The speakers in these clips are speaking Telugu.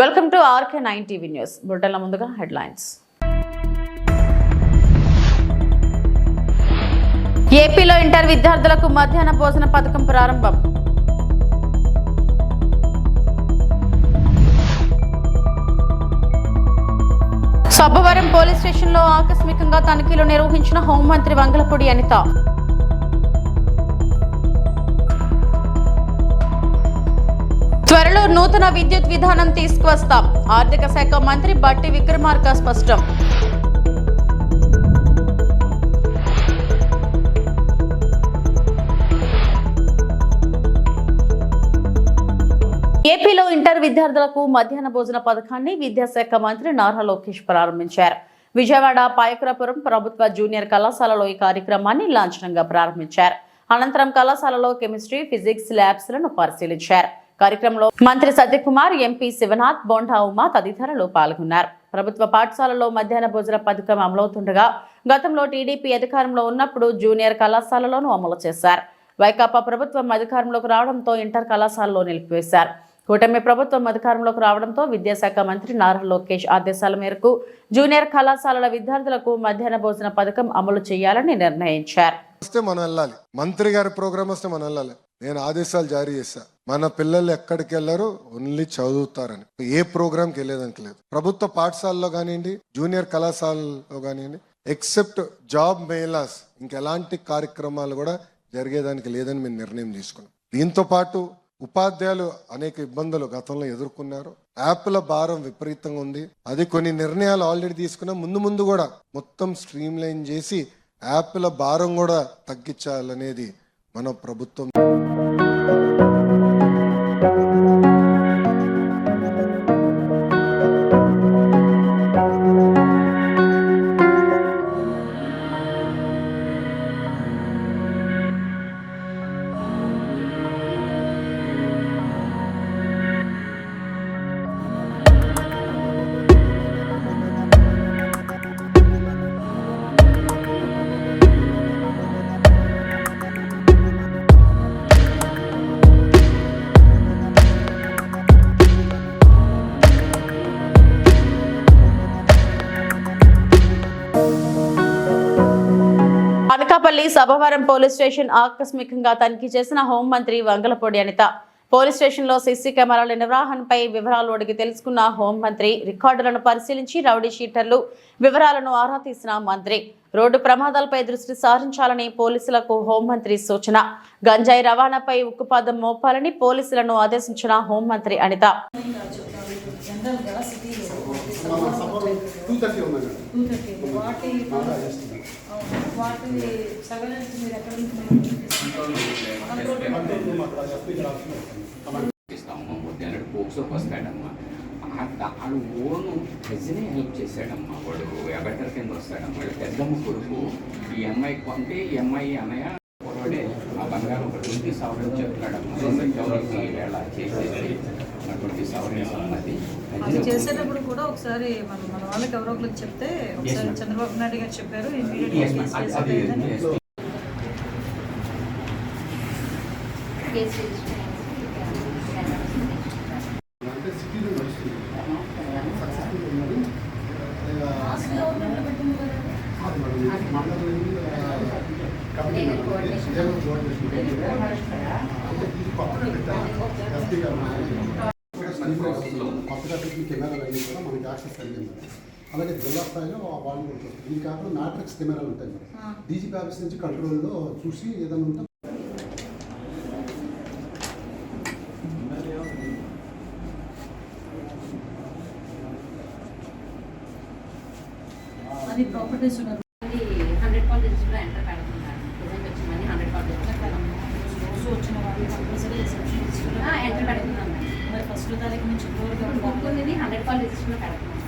Welcome to RK nine TV news. బుల్టెన్ల ముందుగా హెడ్లైన్స్. ఏపీలో ఇంటర్ విద్యార్థులకు మధ్యాహ్న భోజన పథకం ప్రారంభం. సబ్బవరం పోలీస్ స్టేషన్లో ఆకస్మికంగా తనిఖీలు నిర్వహించిన హోంమంత్రి వంగలపూడి అనిత. త్వరలో నూతన విద్యుత్ విధానం తీసుకువస్తాం. ఆర్థిక శాఖ మంత్రి బట్టి విక్రమార్క స్పష్టం. ఏపీలో ఇంటర్ విద్యార్థులకు మధ్యాహ్న భోజన పథకాన్ని విద్యాశాఖ మంత్రి నారా లోకేష్ ప్రారంభించారు. విజయవాడ పాయకురపురం ప్రభుత్వ జూనియర్ కళాశాలలో ఈ కార్యక్రమాన్ని లాంఛనంగా ప్రారంభించారు. అనంతరం కళాశాలలో కెమిస్ట్రీ ఫిజిక్స్ ల్యాబ్స్లను పరిశీలించారు. కార్యక్రమంలో మంత్రి సత్యకుమార్ ఎంపీ శివనాథ్ బోండా ఉమా తదితరులు పాల్గొన్నారు. ప్రభుత్వ పాఠశాలలో మధ్యాహ్న భోజన పథకం అమలవుతుండగా గతంలో టీడీపీ అధికారంలో ఉన్నప్పుడు జూనియర్ కళాశాలలోనూ అమలు చేశారు. వైకాపా ప్రభుత్వం అధికారంలోకి రావడంతో ఇంటర్ కళాశాలలో నిలిపివేశారు. కూటమి ప్రభుత్వం అధికారంలోకి రావడంతో విద్యాశాఖ మంత్రి నారా లోకేష్ ఆదేశాల మేరకు జూనియర్ కళాశాలల విద్యార్థులకు మధ్యాహ్న భోజన పథకం అమలు చేయాలని నిర్ణయించారు. వస్తే మనం వెళ్ళాలి. మంత్రి గారి ప్రోగ్రామ్ వస్తే మనం వెళ్ళాలి. నేను ఆదేశాలు జారీ చేశా. మన పిల్లలు ఎక్కడికి వెళ్ళరు ఓన్లీ చదువుతారని. ఏ ప్రోగ్రామ్కి వెళ్ళేదానికి లేదు. ప్రభుత్వ పాఠశాలలో కానివ్వండి జూనియర్ కళాశాలలో కానివ్వండి ఎక్సెప్ట్ జాబ్ మేలాస్ ఇంకెలాంటి కార్యక్రమాలు కూడా జరిగేదానికి లేదని మేము నిర్ణయం తీసుకున్నాం. దీంతో పాటు ఉపాధ్యాయులు అనేక ఇబ్బందులు గతంలో ఎదుర్కొన్నారు. యాప్ల భారం విపరీతంగా ఉంది. అది కొన్ని నిర్ణయాలు ఆల్రెడీ తీసుకున్నా. ముందు ముందు కూడా మొత్తం స్ట్రీమ్ లైన్ చేసి యాప్ల భారం కూడా తగ్గించాలనేది మన ప్రభుత్వం అనకాపల్లి సభవరం పోలీస్ స్టేషన్ ఆకస్మికంగా తనిఖీ చేసిన హోంమంత్రి వంగలపూడి అనిత. పోలీస్ స్టేషన్లో సీసీ కెమెరాల నిర్వహణపై వివరాలు అడిగి తెలుసుకున్న హోంమంత్రి రికార్డులను పరిశీలించి రౌడీ షీటర్లు వివరాలను ఆరా తీసిన మంత్రి. రోడ్డు ప్రమాదాలపై దృష్టి సారించాలని పోలీసులకు హోంమంత్రి సూచన. గంజాయి రవాణాపై ఉక్కుపాదం మోపాలని పోలీసులను ఆదేశించిన హోంమంత్రి అనిత. జనరల్గా సిటీలో టూ థర్టీ వాటి వాటి సర్వేలెన్స్ మీరు ఎక్కడ ఇస్తాము. వస్తాడమ్మా. ఓను ప్రజనే హెల్ప్ చేశాడమ్మా వాడు. ఎగటర్ కింద వస్తాడమ్మా వాడు. పెద్దమ్మ కొడుకు ఈ అమ్మాయి కొంటే ఈ అమ్మాయి అన్నయ్య పొరవడే ఆ బంగారం ఒక ట్వంటీ సవరణ చెప్తాడమ్మా. వేళ చేసేసి. అది చేసేటప్పుడు కూడా ఒకసారి మన మన వాళ్ళకి ఎవరో ఒకరికి చెప్తే ఒకసారి. చంద్రబాబు నాయుడు గారు చెప్పారు ఇమీడియట్ ma'am. అది- అది- yes, ma'am. అంటే సిటీలో నడుస్తుంది సక్సెస్ఫుల్ ఉన్నది అది మేడం మండలం కమిటీ మేడం కోఆర్డినేషన్ అంటే ఇది కొత్తగా పెట్టారు ఎస్పీ గారు కొత్తగా పెట్టిన కెమెరాలు అన్నీ కూడా మనకి యాక్సెస్ కలిగింది అలాగే జిల్లా స్థాయిలో వాళ్ళు చూస్తారు దీని కాకుండా మ్యాట్రిక్స్ కెమెరాలు ఉంటాయి డీజీపీ ఆఫీస్ నుంచి కంట్రోల్లో చూసి ఏదైనా ఉంటే అది ప్రాపర్టీస్ ఉన్నారు హండ్రెడ్ కాలేజెస్ ఎంటర్ పెడుతున్నారు. ప్రజెంట్ వచ్చి మనీ హండ్రెడ్ కాలేజెస్ రోజు వచ్చిన వాళ్ళు కంపల్సరీ రిసెప్షన్ ఎంటర్ పెడుతున్నాం మరి ఫస్ట్ తారీఖు నుంచి హండ్రెడ్ కాలేజెస్లో పెడుతున్నాం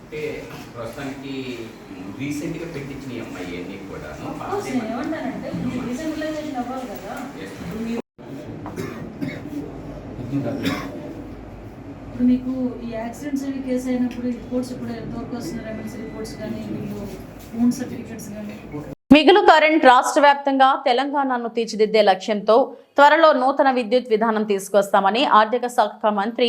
అంటే ప్రస్తుతానికి రీసెంట్గా పెట్టించిన ఈ అమ్మాయి అన్నీ కూడా నేను ఏమంటానంటే ఇది డీసెంట్రలైజేషన్ అవ్వాలి కదా Yes, ma'am. ఇప్పుడు మీరు ఇప్పుడు మీకు ఈ అవి కేసు అయినప్పుడు రిపోర్ట్స్ ఇప్పుడు ఎంతవరకు వస్తున్నారు ఎమ్మెల్సీ రిపోర్ట్స్ కానీ వీళ్ళు ఓన్ సర్టిఫికేట్స్ కానీ. మిగులు కరెంట్ రాష్ట్ర వ్యాప్తంగా తెలంగాణను తీర్చిదిద్దే లక్ష్యంతో త్వరలో నూతన విద్యుత్ విధానం తీసుకొస్తామని ఆర్థిక శాఖ మంత్రి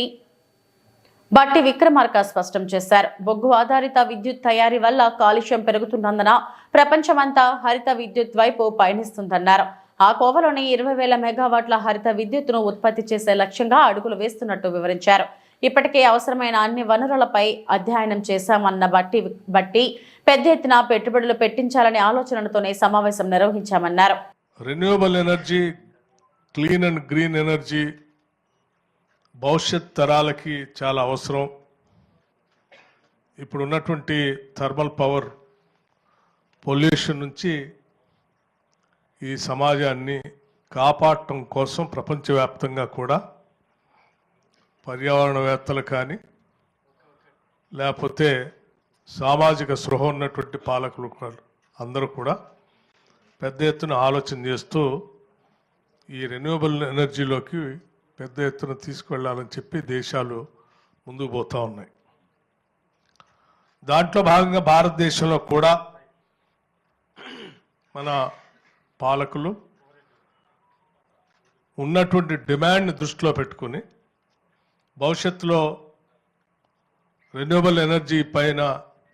బట్టి విక్రమార్క స్పష్టం చేశారు. బొగ్గు ఆధారిత విద్యుత్ తయారీ వల్ల కాలుష్యం పెరుగుతున్నందున ప్రపంచమంతా హరిత విద్యుత్ వైపు పయనిస్తుందన్నారు. ఆ కోవలోని ఇరవై వేల మెగావాట్ల హరిత విద్యుత్తును ఉత్పత్తి చేసే లక్ష్యంగా అడుగులు వేస్తున్నట్టు వివరించారు. ఇప్పటికే అవసరమైన అన్ని వనరులపై అధ్యయనం చేశామన్న బట్టి బట్టి పెద్ద ఎత్తున పెట్టుబడులు పెట్టించాలనే ఆలోచనలతోనే సమావేశం నిర్వహించామన్నారు. Renewable energy clean and green energy భవిష్యత్ తరాలకి చాలా అవసరం. ఇప్పుడు ఉన్నటువంటి థర్మల్ పవర్ పొల్యూషన్ నుంచి ఈ సమాజాన్ని కాపాడటం కోసం ప్రపంచవ్యాప్తంగా కూడా పర్యావరణవేత్తలు కానీ లేకపోతే సామాజిక సృహ ఉన్నటువంటి పాలకులు అందరూ కూడా పెద్ద ఎత్తున ఆలోచన చేస్తూ ఈ రెన్యూవబుల్ ఎనర్జీలోకి పెద్ద ఎత్తున తీసుకువెళ్ళాలని చెప్పి దేశాలు ముందుకు పోతూ ఉన్నాయి. దాంట్లో భాగంగా భారతదేశంలో కూడా మన పాలకులు ఉన్నటువంటి డిమాండ్ని దృష్టిలో పెట్టుకుని భవిష్యత్తులో రెన్యూవబుల్ ఎనర్జీ పైన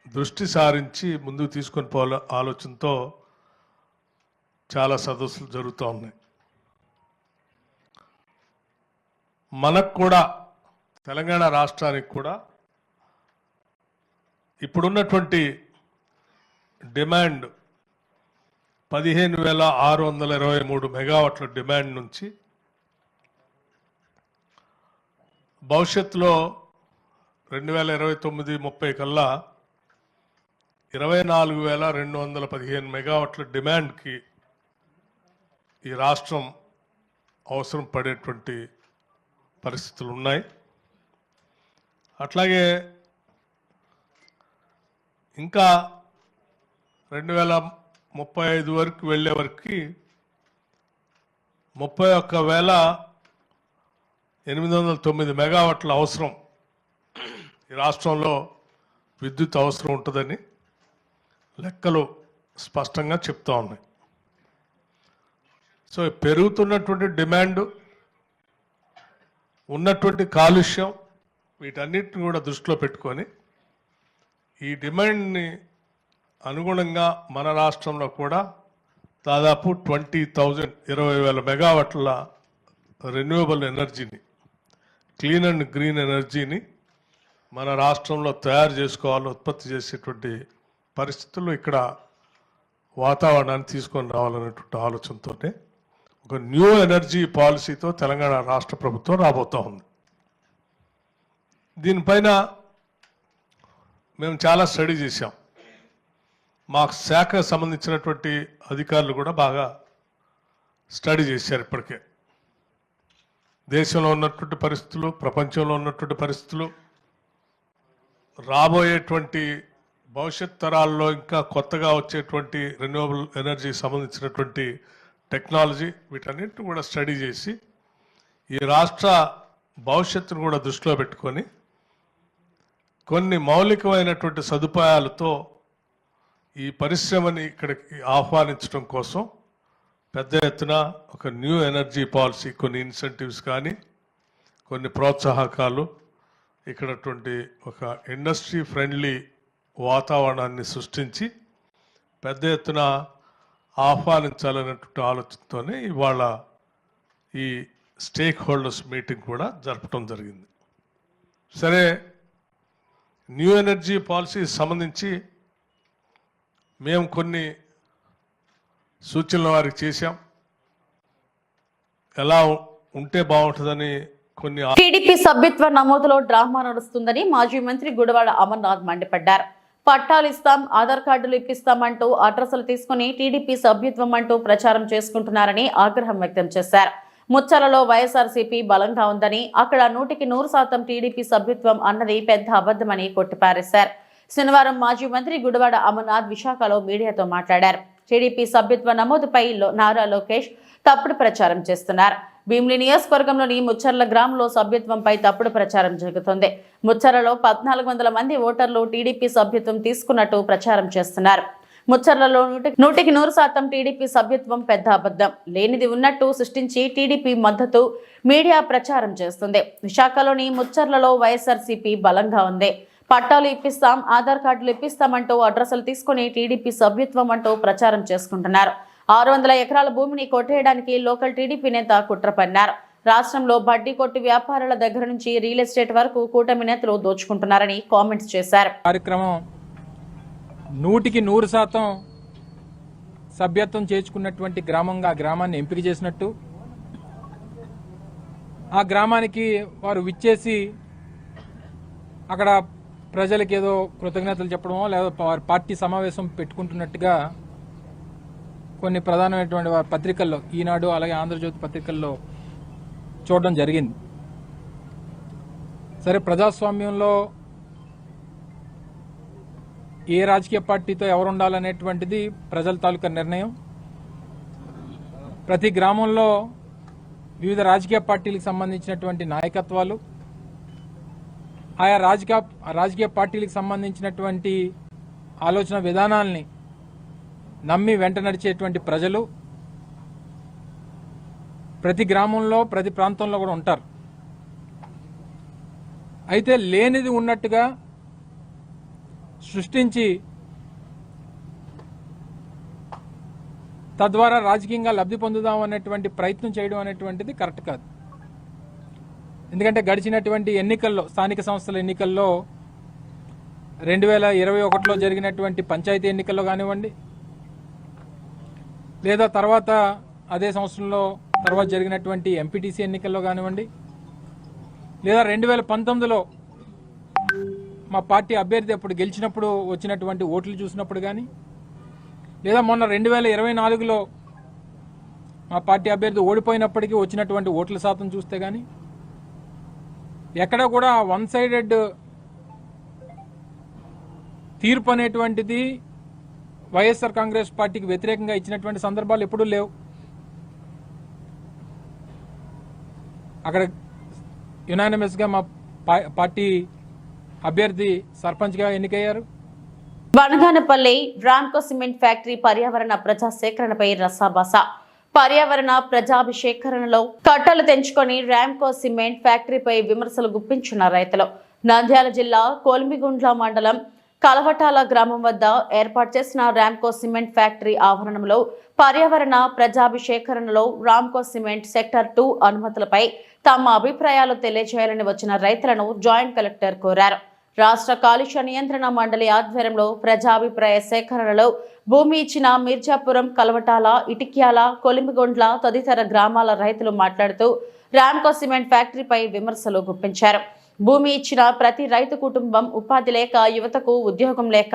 దృష్టి సారించి ముందుకు తీసుకొని పోవాల ఆలోచనతో చాలా సదస్సులు జరుగుతూ ఉన్నాయి. మనకు కూడా తెలంగాణ రాష్ట్రానికి కూడా ఇప్పుడున్నటువంటి డిమాండ్ పదిహేను వేల ఆరు వందల ఇరవై మూడు మెగావాట్ల డిమాండ్ నుంచి భవిష్యత్తులో రెండు వేల ఇరవై తొమ్మిది ముప్పై కల్లా ఇరవై నాలుగు వేల రెండు వందల పదిహేను మెగావాట్ల డిమాండ్కి ఈ రాష్ట్రం అవసరం పడేటువంటి పరిస్థితులు ఉన్నాయి అట్లాగే ఇంకా రెండు వేల ముప్పై ఐదు వరకు వెళ్ళే వరకు ముప్పై ఒక్క వేల ఎనిమిది వందల తొమ్మిది మెగావాట్ల అవసరం. ఈ రాష్ట్రంలో విద్యుత్ అవసరం ఉంటుందని లెక్కలు స్పష్టంగా చెప్తా ఉన్నాయి. సో పెరుగుతున్నటువంటి డిమాండ్ ఉన్నటువంటి కాలుష్యం వీటన్నిటిని కూడా దృష్టిలో పెట్టుకొని ఈ డిమాండ్ని అనుగుణంగా మన రాష్ట్రంలో కూడా దాదాపు ట్వంటీ థౌజండ్ ఇరవై వేల మెగావాట్ల రెన్యూవబుల్ ఎనర్జీని క్లీన్ అండ్ గ్రీన్ ఎనర్జీని మన రాష్ట్రంలో తయారు చేసుకోవాలి ఉత్పత్తి చేసేటువంటి పరిస్థితుల్లో ఇక్కడ వాతావరణాన్ని తీసుకొని రావాలనేటువంటి ఆలోచనతోనే ఒక న్యూ ఎనర్జీ పాలసీతో తెలంగాణ రాష్ట్ర ప్రభుత్వం రాబోతూ ఉంది. దీనిపైన మేము చాలా స్టడీ చేశాం. మా శాఖకు సంబంధించినటువంటి అధికారులు కూడా బాగా స్టడీ చేశారు ఇప్పటికే. దేశంలో ఉన్నటువంటి పరిస్థితులు ప్రపంచంలో ఉన్నటువంటి పరిస్థితులు రాబోయేటువంటి భవిష్యత్ తరాల్లో ఇంకా కొత్తగా వచ్చేటువంటి రెన్యూవబుల్ ఎనర్జీ సంబంధించినటువంటి టెక్నాలజీ వీటన్నిటిని కూడా స్టడీ చేసి ఈ రాష్ట్ర భవిష్యత్తును కూడా దృష్టిలో పెట్టుకొని కొన్ని మౌలికమైనటువంటి సదుపాయాలతో ఈ పరిశ్రమని ఇక్కడికి ఆహ్వానించడం కోసం పెద్ద ఎత్తున ఒక న్యూ ఎనర్జీ పాలసీ కొన్ని ఇన్సెంటివ్స్ కానీ కొన్ని ప్రోత్సాహకాలు ఇక్కడటువంటి ఒక ఇండస్ట్రీ ఫ్రెండ్లీ వాతావరణాన్ని సృష్టించి పెద్ద ఎత్తున ఆహ్వానించాలనేటువంటి ఆలోచనతోనే ఇవాళ ఈ స్టేక్ హోల్డర్స్ మీటింగ్ కూడా జరపడం జరిగింది. సరే న్యూ ఎనర్జీ పాలసీ సంబంధించి మేము కొన్ని సూచనలు వారికి చేశాం. ఎలా ఉంటే బాగుంటుందని కొన్ని టీడీపీ సభ్యత్వ నమోదులో డ్రామా నడుస్తుందని మాజీ మంత్రి గుడివాడ అమర్నాథ్ మండిపడ్డారు. పట్టాలు ఇస్తాం ఆధార్ కార్డులు ఇప్పిస్తామంటూ అడ్రస్లు తీసుకుని టీడీపీ సభ్యత్వం అంటూ ప్రచారం చేసుకుంటున్నారని ఆగ్రహం వ్యక్తం చేశారు. ముచ్చలలో వైఎస్ఆర్సీపీ బలంగా ఉందని అక్కడ నూటికి నూరు శాతం టీడీపీ సభ్యత్వం అన్నది పెద్ద అబద్ధమని కొట్టిపారేశారు. శనివారం మాజీ మంత్రి గుడివాడ అమర్నాథ్ విశాఖలో మీడియాతో మాట్లాడారు. టీడీపీ సభ్యత్వ నమోదుపై లో- నారా లోకేష్ తప్పుడు ప్రచారం చేస్తున్నారు. భీమిలి నియోజకవర్గంలోని ముచ్చర్ల గ్రామంలో సభ్యత్వంపై తప్పుడు ప్రచారం జరుగుతుంది. ముచ్చర్లలో పద్నాలుగు వందల మంది ఓటర్లు టీడీపీ సభ్యత్వం తీసుకున్నట్టు ప్రచారం చేస్తున్నారు. ముచ్చర్లలో నూటికి నూటికి నూరు శాతం టీడీపీ సభ్యత్వం పెద్ద అబద్ధం. లేనిది ఉన్నట్టు సృష్టించి టీడీపీ మద్దతు మీడియా ప్రచారం చేస్తుంది. విశాఖలోని ముచ్చర్లలో వైఎస్ఆర్సీపీ బలంగా ఉంది. పట్టాలు ఇప్పిస్తాం ఆధార్ కార్డులు ఇప్పిస్తామంటూ అడ్రస్లు తీసుకుని టీడీపీ సభ్యత్వం అంటూ ప్రచారం చేసుకుంటున్నారు. ఆరు వందల ఎకరాల భూమిని కొట్టేయడానికి లోకల్ టీడీపీ నేత కుట్ర పన్నారు. రాష్ట్రంలో బడ్డీ కొట్టు వ్యాపారుల దగ్గర నుంచి రియల్ ఎస్టేట్ వరకు కూటమి నేతలు దోచుకుంటున్నారని కామెంట్స్ చేశారు. కార్యక్రమం నూటికి నూరు శాతం సభ్యత్వం చేర్చుకున్నటువంటి గ్రామంగా గ్రామాన్ని ఎంపిక చేసినట్టు ఆ గ్రామానికి వారు విచ్చేసి అక్కడ ప్రజలకు ఏదో కృతజ్ఞతలు చెప్పడమో లేదా వారి పార్టీ సమావేశం పెట్టుకుంటున్నట్టుగా కొన్ని ప్రధానమైనటువంటి వారి పత్రికల్లో ఈనాడు అలాగే ఆంధ్రజ్యోతి పత్రికల్లో చూడడం జరిగింది. సరే ప్రజాస్వామ్యంలో ఏ రాజకీయ పార్టీతో ఎవరు ఉండాలనేటువంటిది ప్రజల తాలూకా నిర్ణయం. ప్రతి గ్రామంలో వివిధ రాజకీయ పార్టీలకు సంబంధించినటువంటి నాయకత్వాలు ఆయా రాజకీయ రాజకీయ పార్టీలకు సంబంధించినటువంటి ఆలోచన విధానాల్ని నమ్మి వెంట నడిచేటువంటి ప్రజలు ప్రతి గ్రామంలో ప్రతి ప్రాంతంలో కూడా ఉంటారు. అయితే లేనిది ఉన్నట్టుగా సృష్టించి తద్వారా రాజకీయంగా లబ్ధి పొందుదాం అనేటువంటి ప్రయత్నం చేయడం అనేటువంటిది కరెక్ట్ కాదు. ఎందుకంటే గడిచినటువంటి ఎన్నికల్లో స్థానిక సంస్థల ఎన్నికల్లో రెండు వేల ఇరవై ఒకటిలో జరిగినటువంటి పంచాయతీ ఎన్నికల్లో కానివ్వండి లేదా తర్వాత అదే సంవత్సరంలో తర్వాత జరిగినటువంటి ఎంపీటీసీ ఎన్నికల్లో కానివ్వండి లేదా రెండు వేల పంతొమ్మిదిలో మా పార్టీ అభ్యర్థి అప్పుడు గెలిచినప్పుడు వచ్చినటువంటి ఓట్లు చూసినప్పుడు కానీ లేదా మొన్న రెండు వేల ఇరవై నాలుగులో మా పార్టీ అభ్యర్థి ఓడిపోయినప్పటికీ వచ్చినటువంటి ఓట్ల శాతం చూస్తే కానీ ఎక్కడ కూడా వన్ సైడెడ్ తీర్పు అనేటువంటిది వైఎస్ఆర్ కాంగ్రెస్ పార్టీకి వ్యతిరేకంగా ఇచ్చినటువంటి సందర్భాలు ఎప్పుడూ లేవు. అక్కడ యునానిమస్గా మా పార్టీ అభ్యర్థి సర్పంచ్గా ఎన్నికయ్యారు. వనగానపల్లి రామ్కో సిమెంట్ ఫ్యాక్టరీ పర్యావరణ ప్రజా సేకరణపై రసాబస పర్యావరణ ప్రజాభిషేకరణలో కట్టలు తెంచుకొని ర్యాంకో సిమెంట్ ఫ్యాక్టరీపై విమర్శలు గుప్పించిన రైతులు. నంద్యాల జిల్లా కోల్మిగుండ్ల మండలం కలవటాల గ్రామం వద్ద ఏర్పాటు చేసిన ర్యాంకో సిమెంట్ ఫ్యాక్టరీ ఆవరణంలో పర్యావరణ ప్రజాభిషేకరణలో రామ్కో సిమెంట్ సెక్టర్ టూ అనుమతులపై తమ అభిప్రాయాలు తెలియజేయాలని వచ్చిన రైతులను జాయింట్ కలెక్టర్ కోరారు. రాష్ట్ర కాలుష్య నియంత్రణ మండలి ఆధ్వర్యంలో ప్రజాభిప్రాయ సేకరణలో భూమి ఇచ్చిన మీర్జాపురం కలవటాల ఇటిక్యాల కొలిమిగొండ్ల తదితర గ్రామాల రైతులు మాట్లాడుతూ రామ్కో సిమెంట్ ఫ్యాక్టరీపై విమర్శలు గుప్పించారు. భూమి ఇచ్చిన ప్రతి రైతు కుటుంబం ఉపాధి లేక యువతకు ఉద్యోగం లేక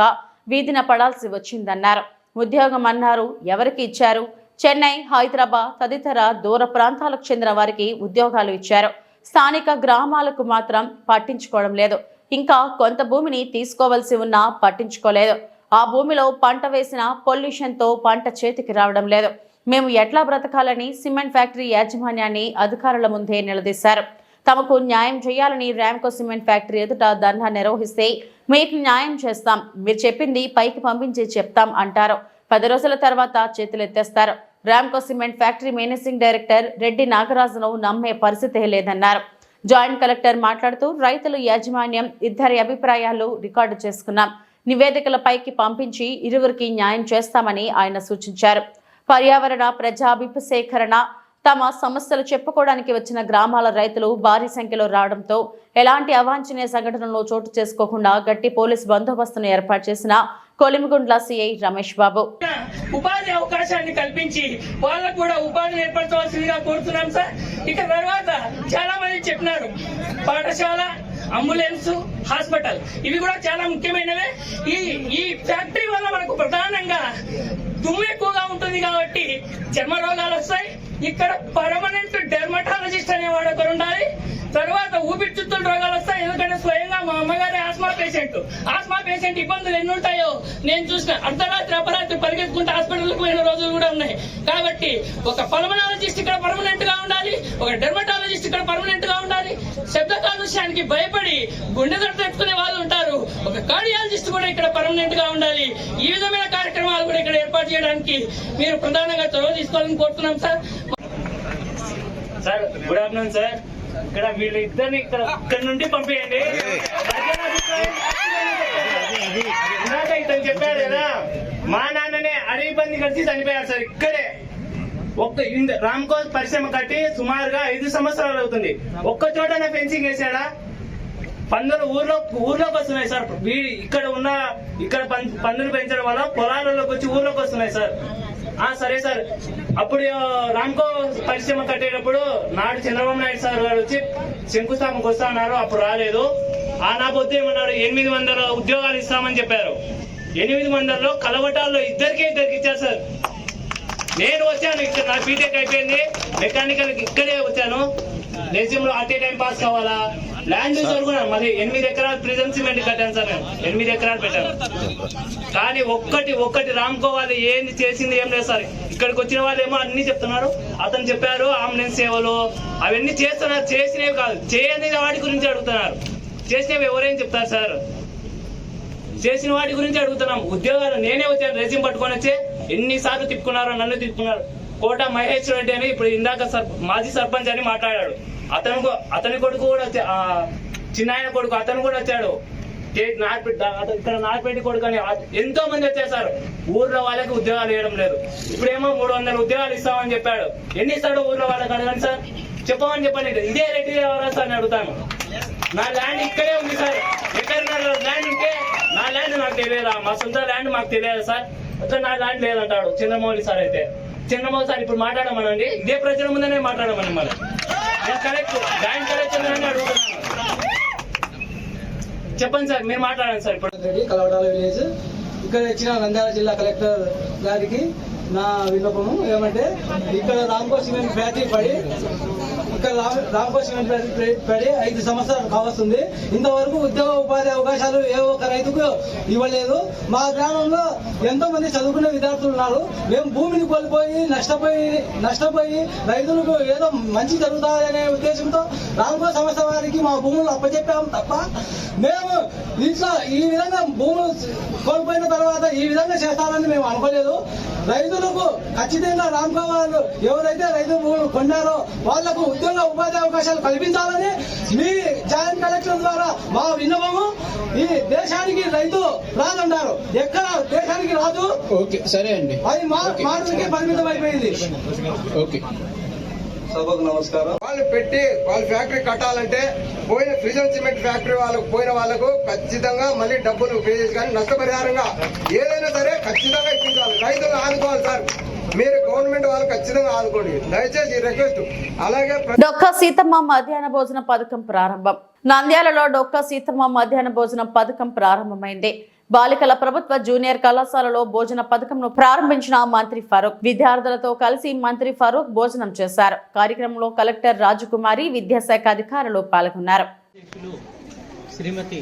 వీధిన పడాల్సి వచ్చిందన్నారు. ఉద్యోగం అన్నారు ఎవరికి ఇచ్చారు? చెన్నై హైదరాబాద్ తదితర దూర ప్రాంతాలకు చెందిన వారికి ఉద్యోగాలు ఇచ్చారు. స్థానిక గ్రామాలకు మాత్రం పట్టించుకోవడం లేదు. ఇంకా కొంత భూమిని తీసుకోవలసి ఉన్నా పట్టించుకోలేదు. ఆ భూమిలో పంట వేసిన పొల్యూషన్తో పంట చేతికి రావడం లేదు. మేము ఎట్లా బ్రతకాలని సిమెంట్ ఫ్యాక్టరీ యాజమాన్యాన్ని అధికారుల ముందే నిలదీశారు. తమకు న్యాయం చేయాలని ర్యాంకో సిమెంట్ ఫ్యాక్టరీ ఎదుట ధర్నా నిర్వహిస్తే మీకు న్యాయం చేస్తాం. మీరు చెప్పింది పైకి పంపించి చెప్తాం అంటారు. పది రోజుల తర్వాత చేతులెత్తేస్తారు. Ramco cement factory managing director Reddy నాగరాజును నమ్మే పరిస్థితే లేదన్నారు. జాయింట్ కలెక్టర్ మాట్లాడుతూ రైతులు యాజమాన్యం ఇద్దరి అభిప్రాయాలు రికార్డు చేసుకున్నాం. నివేదికలపైకి పంపించి ఇరువురికి న్యాయం చేస్తామని ఆయన సూచించారు. పర్యావరణ ప్రజాభిసేకరణ తమ సమస్యలు చెప్పుకోవడానికి వచ్చిన గ్రామాల రైతులు భారీ సంఖ్యలో రావడంతో ఎలాంటి అవాంఛనీయ సంఘటనలు చోటు చేసుకోకుండా గట్టి పోలీస్ బందోబస్తును ఏర్పాటు చేసిన కొలిమిగుండ్ల సిఐ రమేష్ బాబు. ఉపాధి అవకాశాన్ని కల్పించి వాళ్ళకు కూడా ఉపాధిని ఏర్పరచవలసిందిగా కోరుతున్నాం సార్. ఇక తర్వాత చాలా మంది చెప్పినారు పాఠశాల అంబులెన్స్ హాస్పిటల్. ఇవి కూడా చాలా ముఖ్యమైనవే. ఈ ఈ ఫ్యాక్టరీ వల్ల మనకు ప్రధానంగా దుమ్ము ఎక్కువగా ఉంటుంది కాబట్టి చర్మ రోగాలు వస్తాయి ఇక్కడ పర్మనెంట్ డెర్మటాలజిస్ట్ అనేవాడు ఒకరు ఉండాలి. తర్వాత ఊపిరితిత్తుల రోగాలు వస్తాయి. ఎందుకంటే స్వయంగా మా అమ్మగారి ఆస్మా పేషెంట్. ఆస్మా పేషెంట్ ఇబ్బందులు ఎన్ని ఉంటాయో నేను చూసిన అర్ధరాత్రి అపరాత్రి పరిగెత్తుకుంటే హాస్పిటల్కి పోయిన రోజులు కూడా ఉన్నాయి. కాబట్టి ఒక పల్మనాలజిస్ట్ ఇక్కడ పర్మనెంట్గా ఉండాలి. ఒక డెర్మటాలజిస్ట్ ఇక్కడ పర్మనెంట్గా ఉండాలి. శబ్ద కాలుష్యానికి భయపడి గుండె దడ తెచ్చుకునే వాళ్ళు ఉంటారు. ఒక కార్డియాలజిస్ట్ కూడా ఇక్కడ పర్మనెంట్గా ఉండాలి. ఈ విధమైన కార్యక్రమాలు కూడా ఇక్కడ ఏర్పాటు చేయడానికి మీరు ప్రధానంగా చొరవ తీసుకోవాలని కోరుతున్నాం sir. Sir good afternoon sir. ఇక్కడ వీళ్ళు ఇద్దరిని ఇక్కడ ఇక్కడ నుండి పంపేయండి. ఇందాక ఇతను చెప్పాడు కదా మా నాన్ననే అడవి పంది కలిసి చనిపోయారు సార్. ఇక్కడే. ఒక్క ఇంద రామ్కో పరిశ్రమ కట్టి సుమారుగా ఐదు సంవత్సరాలు అవుతుంది. ఒక్క చోట ఫెన్సింగ్ వేసాడా? పందులు ఊర్లో ఊర్లోకి వస్తున్నాయి సార్. ఇక్కడ ఉన్న ఇక్కడ పం- పందులు పెంచడం వల్ల పొలాలలోకి వచ్చి ఊర్లోకి వస్తున్నాయి సార్. ఆ సరే సార్. అప్పుడు రాంకో రామ్కో పరిశ్రమ కట్టేటప్పుడు నాడు చంద్రబాబు నాయుడు సార్ గారు వచ్చి శంకుస్థాపనకు వస్తామన్నారు అప్పుడు రాలేదు. ఆ నా పొద్దు ఏమన్నారు? ఎనిమిది వందల ఉద్యోగాలు ఇస్తామని చెప్పారు. ఎనిమిది వందల్లో కలవటాల్లో ఇద్దరికే ఇద్దరికి ఇచ్చారు సార్. నేను వచ్చాను ఇక్కడ నా బీటెక్ అయిపోయింది. మెకానికల్ ఇక్కడే వచ్చాను. రెజ్యూమ్లో అటే టైం పాస్ కావాలా? ల్యాండ్ యూజర్ కూడా మరి ఎనిమిది ఎకరాలు ప్రిజన్ సిమెంట్ కట్టాను సార్ నేను. ఎనిమిది ఎకరాలు పెట్టాను. కానీ ఒక్కటి ఒక్కటి రామ్కోవాలి ఏంది చేసింది ఏం లేదు సార్. ఇక్కడికి వచ్చిన వాళ్ళు ఏమో అన్ని చెప్తున్నారు. అతను చెప్పారు అంబులెన్స్ సేవలు అవన్నీ చేస్తున్నారు చేసినవి కాదు. చేయని వాటి గురించి అడుగుతున్నారు. చేసినవి ఎవరేం చెప్తారు సార్? చేసిన వాటి గురించి అడుగుతున్నాం. ఉద్యోగాలు నేనే వచ్చాను రెజ్యూమ్ పట్టుకొని వచ్చి ఎన్నిసార్లు తిప్పుకున్నారు నన్ను తిప్పుకున్నారు. కోట మహేష్ రెడ్డి అని ఇప్పుడు ఇందాక సర్ మాజీ సర్పంచ్ అని మాట్లాడాడు. అతను అతని కొడుకు కూడా వచ్చా- ఆ, చిన్నాయన కొడుకు అతను కూడా వచ్చాడు. కే- ఇక్కడ నార్పేట కొడుకు అని ఎంతో మంది వచ్చేసారు. సార్ ఊర్లో వాళ్ళకి ఉద్యోగాలు ఇవ్వడం లేదు. ఇప్పుడేమో మూడు వందల ఉద్యోగాలు ఇస్తామని చెప్పాడు. ఎన్ని ఇస్తాడు ఊర్లో వాళ్ళకి అడగండి సార్. చెప్పమని చెప్పండి. ఇదే రెడ్డి ఎవరా సార్ అని అడుగుతాను. నా ల్యాండ్ ఇక్కడే ఉంది సార్. ఎక్కడ ల్యాండ్ ఉంటే నా ల్యాండ్ నాకు తెలియదా? మా సొంత ల్యాండ్ మాకు తెలియదు సార్? అసలు నా ల్యాండ్ లేదంటాడు. చంద్రమౌళి సార్ అయితే. చంద్రమౌళి సార్ ఇప్పుడు మాట్లాడమనండి. ఇదే ప్రజల ముందనే మాట్లాడమని మనం. చెప్పండి సార్ మీరు మాట్లాడండి సార్ ఇప్పుడు. రెడ్డి కలవడాల విలేజ్. ఇక్కడ ఇచ్చిన నంద్యాల జిల్లా కలెక్టర్ గారికి నా విన్నపము ఏమంటే ఇక్కడ రామ్కో సిమెంట్ ఫ్యాక్టరీ పడి ఇక్కడ రామ్- పడి ఐదు సంవత్సరాలు కావస్తుంది. ఇంతవరకు ఉద్యోగ ఉపాధి అవకాశాలు ఏ ఒక్క రైతుకు ఇవ్వలేదు. మా గ్రామంలో ఎంతో మంది చదువుకునే విద్యార్థులు ఉన్నారు. మేము భూమిని కోల్పోయి నష్టపోయి నష్టపోయి రైతులకు ఏదో మంచి జరుగుతాయనే ఉద్దేశంతో రామ్కో సంస్థ వారికి మా భూములు అప్పచెప్పాము తప్ప మేము ఇట్లా ఈ విధంగా భూములు కోల్పోయిన తర్వాత ఈ విధంగా చేస్తారని మేము అనుకోలేదు. రైతులకు ఖచ్చితంగా రామ్కో వాళ్ళు ఎవరైతే రైతు భూములు కొన్నారో వాళ్ళకు ఉద్యోగ ఉపాధి అవకాశాలు కల్పించాలని మీ జాయింట్ కలెక్టర్ ద్వారా మా విన్నపము ఈ దేశానికి రైతు రాదంటారు ఎక్కడ దేశానికి రాదు. ఓకే సరే అండి. అది మా మాటలకే పరిమితం అయిపోయింది ఓకే. సభకు నమస్కారం. వాళ్ళు పెట్టి వాళ్ళ ఫ్యాక్టరీ కట్టాలంటే పోయిన ఫ్రిజన్ సిమెంట్ ఫ్యాక్టరీ వాళ్ళకు పోయిన వాళ్ళకు ఖచ్చితంగా మళ్ళీ డబ్బులు పే చేసి కానీ నష్టపరిహారంగా ఏదైనా సరే ఖచ్చితంగా ఇప్పించాలి. రైతులు ఆదుకోవాలి సార్. మీరు గవర్నమెంట్ వాళ్ళు ఖచ్చితంగా ఆదుకోండి. దయచేసి రిక్వెస్ట్. అలాగే డొక్కా సీతమ్మ మధ్యాహ్న భోజన పథకం ప్రారంభం. నంద్యాలలో డొక్కా సీతమ్మ మధ్యాహ్న భోజన పథకం ప్రారంభమైంది. బాలికల ప్రభుత్వ జూనియర్ కళాశాలలో భోజన పథకంను ప్రారంభించిన మంత్రి ఫరూక్. విద్యార్థులతో కలిసి మంత్రి ఫరూక్ భోజనం చేశారు. కార్యక్రమంలో కలెక్టర్ రాజకుమారి విద్యాశాఖ అధికారులు పాల్గొన్నారు. శ్రీమతి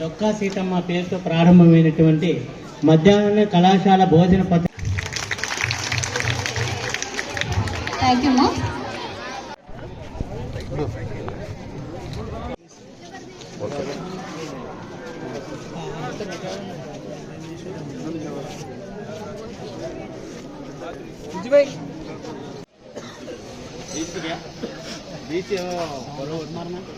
డొక్కా సీతమ్మ పేరుతో ప్రారంభమైనటువంటి మధ్యాహ్న కళాశాల భోజన పథకం థ్యాంక్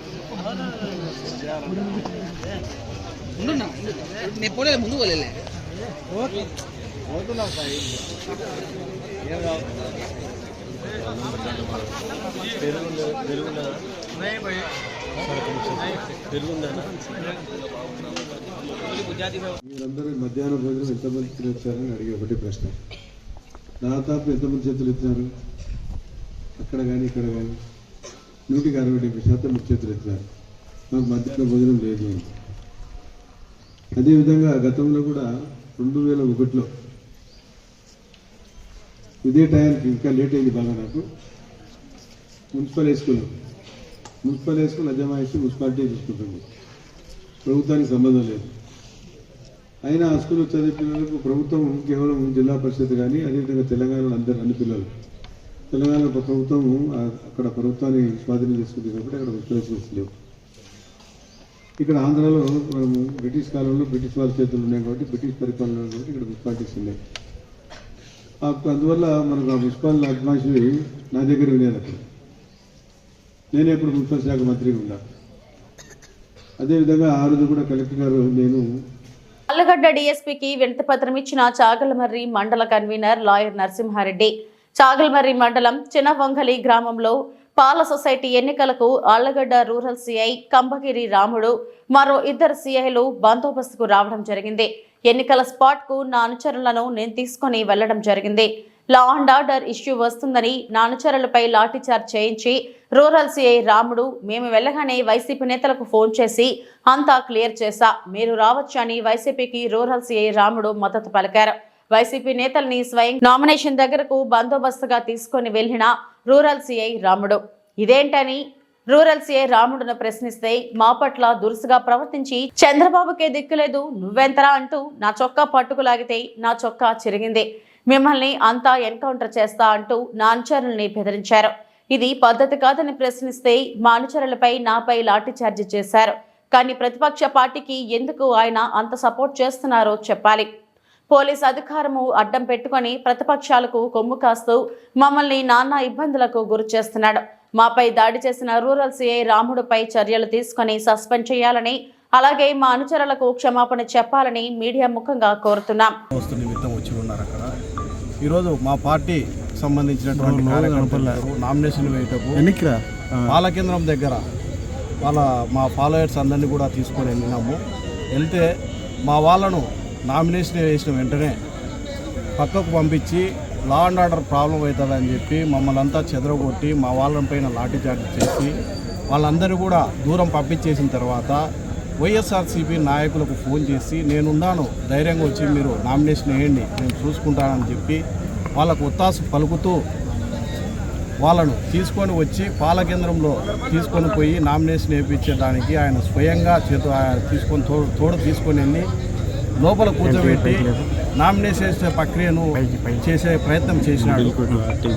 యూ మా మీరందరూ మధ్యాహ్న భోజనం ఎంతమంది తినొచ్చారని అడిగే ఒకటి ప్రశ్న. దాదాపు ఎంతమంది చేతులు ఎత్తినారు? అక్కడ కానీ ఇక్కడ కానీ నూటికి అరవై డెబ్బై శాతం మీరు చేతులు మాకు మధ్యాహ్న భోజనం లేదు. అని అదేవిధంగా గతంలో కూడా రెండు వేల ఒకటిలో ఇదే టైంకి ఇంకా లేట్ అయింది బాగా నాకు. Municipal high school municipal high school school అజమాయిషి municipality తీసుకుంటుంది ప్రభుత్వానికి సంబంధం లేదు. అయినా ఆ స్కూల్లో చదివే పిల్లలకు ప్రభుత్వం కేవలం జిల్లా పరిషత్ కానీ అదేవిధంగా తెలంగాణలో అందరు అన్ని పిల్లలు తెలంగాణ ప్రభుత్వం అక్కడ ప్రభుత్వాన్ని స్వాధీనం చేసుకుంది కాబట్టి అక్కడ మున్సిపల్ లేవు. ఇక్కడ ఆంధ్రాలో మనము బ్రిటిష్ కాలంలో బ్రిటిష్ వాళ్ళ చేతులు ఉన్నాయి కాబట్టి బ్రిటిష్ పరిపాలన కాబట్టి ఇక్కడ మున్సిపాలిటీస్ ఉన్నాయి. అందువల్ల మనకు ఆ మున్సిపాలిటీ అడ్వాన్స్వి నా దగ్గర వినేది అప్పుడు నేను ఇప్పుడు మున్సిపల్ శాఖ మంత్రిగా ఉన్నా. అదేవిధంగా ఆ రోజు కూడా కలెక్టర్ గారు నేను అల్లగడ్డ డీఎస్పీకి వినతి పత్రం ఇచ్చిన చాగలమర్రి మండల కన్వీనర్ లాయర్ నరసింహారెడ్డి. చాగల్మర్రి మండలం చిన్నవంగలి గ్రామంలో పాల సొసైటీ ఎన్నికలకు ఆళ్ళగడ్డ రూరల్ సిఐ కంబగిరి రాముడు మరో ఇద్దరు సిఐలు బందోబస్తుకు రావడం జరిగింది. ఎన్నికల స్పాట్కు నా అనుచరులను నేను తీసుకొని వెళ్ళడం జరిగింది. లా అండ్ ఆర్డర్ ఇష్యూ వస్తుందని నా అనుచరులపై లాఠీచార్జ్ చేయించి రూరల్ సిఐ రాముడు మేము వెళ్ళగానే వైసీపీ నేతలకు ఫోన్ చేసి అంతా క్లియర్ చేశా మీరు రావచ్చని వైసీపీకి రూరల్ సిఐ రాముడు మద్దతు పలికారు. వైసీపీ నేతల్ని స్వయం నామినేషన్ దగ్గరకు బందోబస్తుగా తీసుకొని వెళ్ళిన రూరల్ సిఐ రాముడు. ఇదేంటని రూరల్ సీఐ రాముడును ప్రశ్నిస్తే మా పట్ల దురుసుగా ప్రవర్తించి చంద్రబాబుకే దిక్కులేదు నువ్వెంతరా అంటూ నా చొక్కా పట్టుకులాగితే నా చొక్కా చిరిగింది. మిమ్మల్ని అంతా ఎన్కౌంటర్ చేస్తా అంటూ నా అనుచరుల్ని బెదిరించారు. ఇది పద్ధతి కాదని ప్రశ్నిస్తే మా అనుచరులపై నాపై లాఠీచార్జి చేశారు. కానీ ప్రతిపక్ష పార్టీకి ఎందుకు ఆయన అంత సపోర్ట్ చేస్తున్నారో చెప్పాలి. పోలీస్ అధికారము అడ్డం పెట్టుకొని ప్రతిపక్షాలకు కొమ్ము కాస్తూ మమ్మల్ని నానా ఇబ్బందులకు గురి చేస్తున్నాడు. మాపై దాడి చేసిన రూరల్ సిఐ రాముడుపై చర్యలు తీసుకొని సస్పెండ్ చేయాలని అలాగే మా అనుచరులకు క్షమాపణ చెప్పాలని మీడియా ముఖంగా కోరుతున్నాం. వస్తు నిమిత్తం వచ్చి ఉన్నారు అక్కడ. ఈరోజు మా పార్టీ సంబంధించినటువంటి కార్యకర్తలు నామినేషన్ వేయటకు పాల కేంద్రం దగ్గర వాళ్ళ మా ఫాలోయర్స్ అందరినీ కూడా తీసుకొని వెళ్ళినాము. వెళ్తే మా వాళ్ళను నామినేషన్ వేసిన వెంటనే పక్కకు పంపించి లా అండ్ ఆర్డర్ ప్రాబ్లం అవుతుందని చెప్పి మమ్మల్ని అంతా చెదరగొట్టి మా వాళ్ళ పైన లాఠీచార్జ్ చేసి వాళ్ళందరూ కూడా దూరం పంపించేసిన తర్వాత వైఎస్ఆర్సీపీ నాయకులకు ఫోన్ చేసి నేనున్నాను ధైర్యంగా వచ్చి మీరు నామినేషన్ వేయండి నేను చూసుకుంటానని చెప్పి వాళ్ళకు ఒత్తాసు పలుకుతూ వాళ్ళను తీసుకొని వచ్చి పాల కేంద్రంలో తీసుకొని పోయి నామినేషన్ వేయించడానికి ఆయన స్వయంగా చేతు ఆయన తీసుకొని తోడు తోడు తీసుకొని వెళ్ళి లోపల కూర్చోబెట్టి నామినేషన్ ప్రక్రియను చేసే ప్రయత్నం చేసినాడు.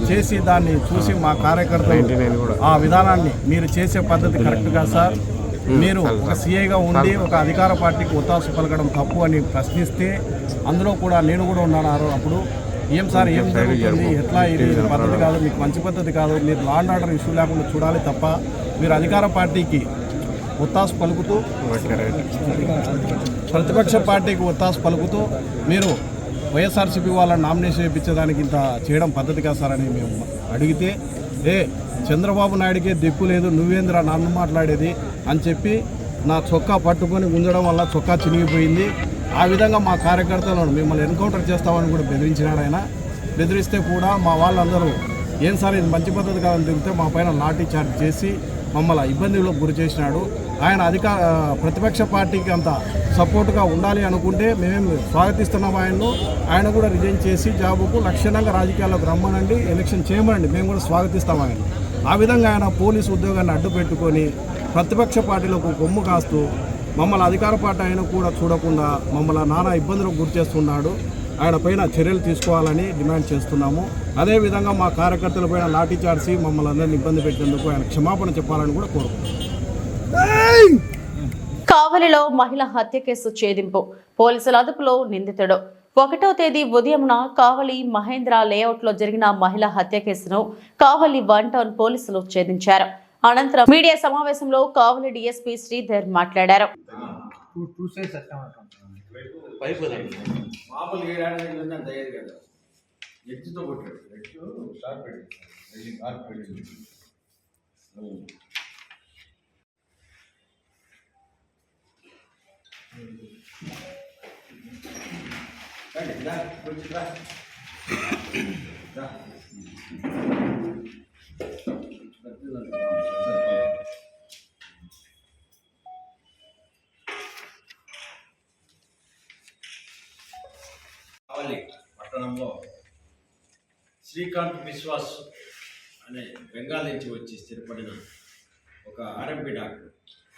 చేసి దాన్ని చూసి మా కార్యకర్తలు ఆ విధానాన్ని మీరు చేసే పద్ధతి కరెక్ట్ కాదు సార్. మీరు ఒక సీఐగా ఉండి ఒక అధికార పార్టీకి ఒత్తాసు పలకడం తప్పు అని ప్రశ్నిస్తే అందులో కూడా నేను కూడా ఉన్నాను అప్పుడు. ఏం సార్ ఏం జరుగుతుంది? ఎట్లా ఇది? పద్ధతి కాదు మీకు మంచి పద్ధతి కాదు. మీరు లా అండ్ ఆర్డర్ ఇష్యూ లేకుండా చూడాలి తప్ప మీరు అధికార పార్టీకి ఒత్తాసు పలుకుతూ ప్రతిపక్ష పార్టీకి ఒత్తాసు పలుకుతూ మీరు వైఎస్ఆర్సీపీ వాళ్ళని నామినేషన్ వేయించడానికి ఇంత చేయడం పద్ధతి కాదు సార్ అని మేము అడిగితే ఏ చంద్రబాబు నాయుడికే దిక్కు లేదు నువ్వేంద్రా నన్ను మాట్లాడేది? అని చెప్పి నా చొక్కా పట్టుకొని ఉంచడం వల్ల చొక్కా చినిగిపోయింది. ఆ విధంగా మా కార్యకర్తలను మిమ్మల్ని ఎన్కౌంటర్ చేస్తామని కూడా బెదిరించినాడు ఆయన. బెదిరిస్తే కూడా మా వాళ్ళందరూ ఏం సార్ ఇది మంచి పద్ధతి కాదని తిరిగితే మా పైన లాఠీ చార్జ్ చేసి మమ్మల్ని ఇబ్బందులకు గురి చేసినాడు. ఆయన అధికార ప్రతిపక్ష పార్టీకి అంత సపోర్ట్గా ఉండాలి అనుకుంటే మేమేం స్వాగతిస్తున్నాం ఆయన్ను. ఆయన కూడా రిజైన్ చేసి జాబుకు లక్షణంగా రాజకీయాల్లోకి రమ్మనండి ఎలక్షన్ చేయమనండి మేము కూడా స్వాగతిస్తాం ఆయన ఆ విధంగా ఆయన పోలీసు ఉద్యోగాన్ని అడ్డు పెట్టుకొని ప్రతిపక్ష పార్టీలకు కొమ్ము కాస్తూ మమ్మల్ని అధికార పార్టీ ఆయన కూడా చూడకుండా మమ్మల్ని నానా ఇబ్బందులకు గురి చేస్తున్నాడు. ఆయన పైన చర్యలు తీసుకోవాలని డిమాండ్ చేస్తున్నాము. అదేవిధంగా మా కార్యకర్తలపైన పైన మమ్మల్ని అందరినీ ఇబ్బంది పెట్టేందుకు ఆయన క్షమాపణ చెప్పాలని కూడా కోరుకుంటున్నాం. కావలిలో మహిళ హత్య కేసు ఛేదింపు. పోలీసుల అదుపులో నిందితుడు. ఒకటో తేదీ ఉదయంన కావలి మహేంద్ర లేఅవుట్లో జరిగిన మహిళ హత్య కేసును కావలి వన్ టౌన్ పోలీసులు ఛేదించారు. అనంతరం మీడియా సమావేశంలో కావలి డీఎస్పీ శ్రీధర్ మాట్లాడారు. ఎత్తుతో కొట్టాడు. ఎత్తు స్టార్ట్ పెట్టి కావలి పట్టణంలో శ్రీకాంత్ విశ్వాస్ అనే బెంగాల్ నుంచి వచ్చి స్థిరపడిన ఒక ఆర్ఎంపీ డాక్టర్.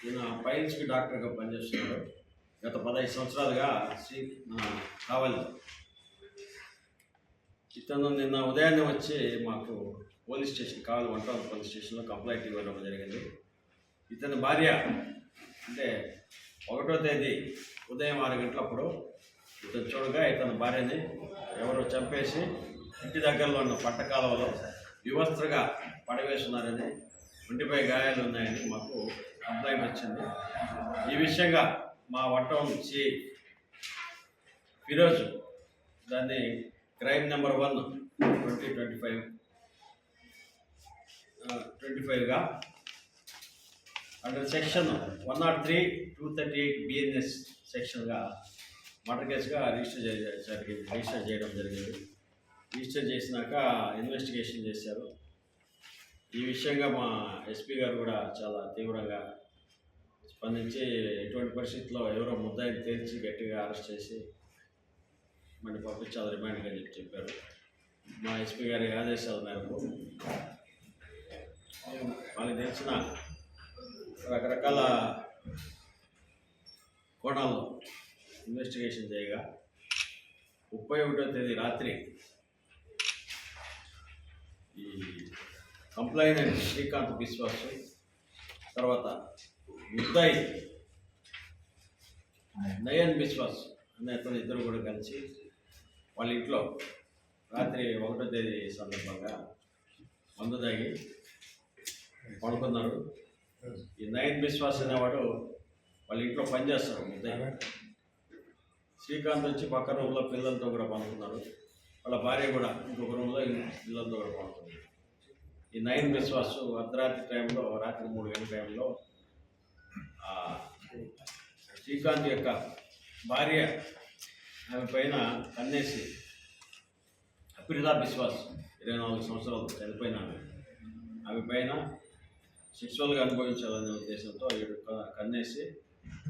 ఈయన పైల్స్కి డాక్టర్గా పనిచేస్తున్నాడు. గత పదహైదు సంవత్సరాలుగా శ్రీ కావాలి. ఇతను నిన్న ఉదయాన్నే వచ్చి మాకు పోలీస్ స్టేషన్ కావాలి వంట పోలీస్ స్టేషన్లో కంప్లైంట్ ఇవ్వడం జరిగింది. ఇతని భార్య అంటే ఒకటో తేదీ ఉదయం ఆరు గంటలప్పుడు ఇతను చూడగా ఇతని భార్యని ఎవరో చంపేసి ఇంటి దగ్గరలో ఉన్న పట్ట కాలువలో వివస్త్రగా పడవేస్తున్నారని ఒంటిపై గాయాలు ఉన్నాయని మాకు కంప్లైంట్ వచ్చింది. ఈ విషయంగా మా వట్టం సి ఫిరోజ్ దాన్ని crime number one twenty twenty five twenty ఫైవ్గా under section one not three two thirty eight BNS సెక్షన్గా murder కేసుగా రిజిస్టర్ జరిగింది రిజిస్టర్ చేయడం జరిగింది. రిజిస్టర్ చేసినాక ఇన్వెస్టిగేషన్ చేశారు. ఈ విషయంగా మా ఎస్పీ గారు కూడా చాలా తీవ్రంగా స్పందించి ఎటువంటి పరిస్థితుల్లో ఎవరో ముద్దాయిని తేల్చి గట్టిగా అరెస్ట్ చేసి మళ్ళీ పంపించాలి రిమాండ్గా చెప్పి చెప్పారు. మా ఎస్పీ గారి ఆదేశాల మేరకు వాళ్ళకి తెలిసిన రకరకాల కోణాల్లో ఇన్వెస్టిగేషన్ చేయగా ముప్పై ఒకటో తేదీ రాత్రి ఈ కంప్లైనెంట్ శ్రీకాంత్ బిశ్వాస్ తర్వాత ముద్దాయి. నయన్ బిశ్వాస్ అనే అతను ఇద్దరు కూడా కలిసి వాళ్ళ ఇంట్లో రాత్రి ఒకటో తేదీ సందర్భంగా మందు తాగి పడుకున్నారు. ఈ నయన్ బిశ్వాస్ అనేవాడు వాళ్ళ ఇంట్లో పనిచేస్తాడు ముద్దాయి. శ్రీకాంత్ వచ్చి పక్క రూమ్లో పిల్లలతో కూడా పడుకున్నారు. వాళ్ళ భార్య కూడా ఇంకొక రూమ్లో పిల్లలతో కూడా పండుతుంది ఈ నయన్ బిశ్వాస్ అర్ధరాత్రి టైంలో రాత్రి మూడు గంటల టైంలో శ్రీకాంత్ యొక్క భార్య ఆమె పైన కన్నేసి అప్రిదా బిశ్వాస్ ఇరవై నాలుగు సంవత్సరాలు చనిపోయిన ఆమె. ఆమె పైన సెక్షువల్గా అనుభవించాలనే ఉద్దేశంతో ఈడు కన్నేసి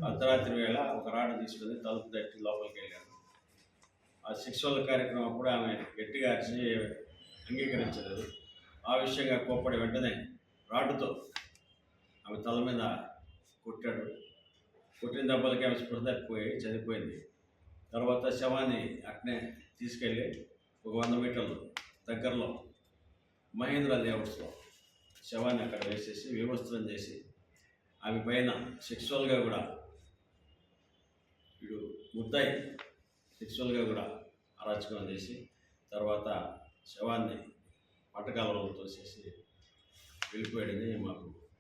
అర్ధరాత్రి వేళ ఒక రాడ తీసుకుని తలుపు తట్టి లోపలికి వెళ్ళాను ఆ సెక్షువల్ కార్యక్రమం అప్పుడు ఆమె గట్టిగా అరిచి అంగీకరించలేదు. ఆ విషయంగా కోప్పడి వెంటనే రాడ్డుతో ఆమె తల మీద కొట్టాడు. కొట్టిన దెబ్బలకి ఆమె స్పృహ తప్పిపోయి చనిపోయింది. తర్వాత శవాన్ని అట్నే తీసుకెళ్ళి ఒక వంద మీటర్లు దగ్గరలో మహేంద్ర లేఅవుట్స్లో శవాన్ని అక్కడ వేసేసి వివస్త్రం చేసి ఆమె పైన సెక్సువల్గా కూడా వీడు ముద్దాయి సెక్సువల్గా కూడా అరాచకం చేసి తర్వాత శవాన్ని పట్టకాలలో తోసేసి వెళ్ళిపోయాడని మాకు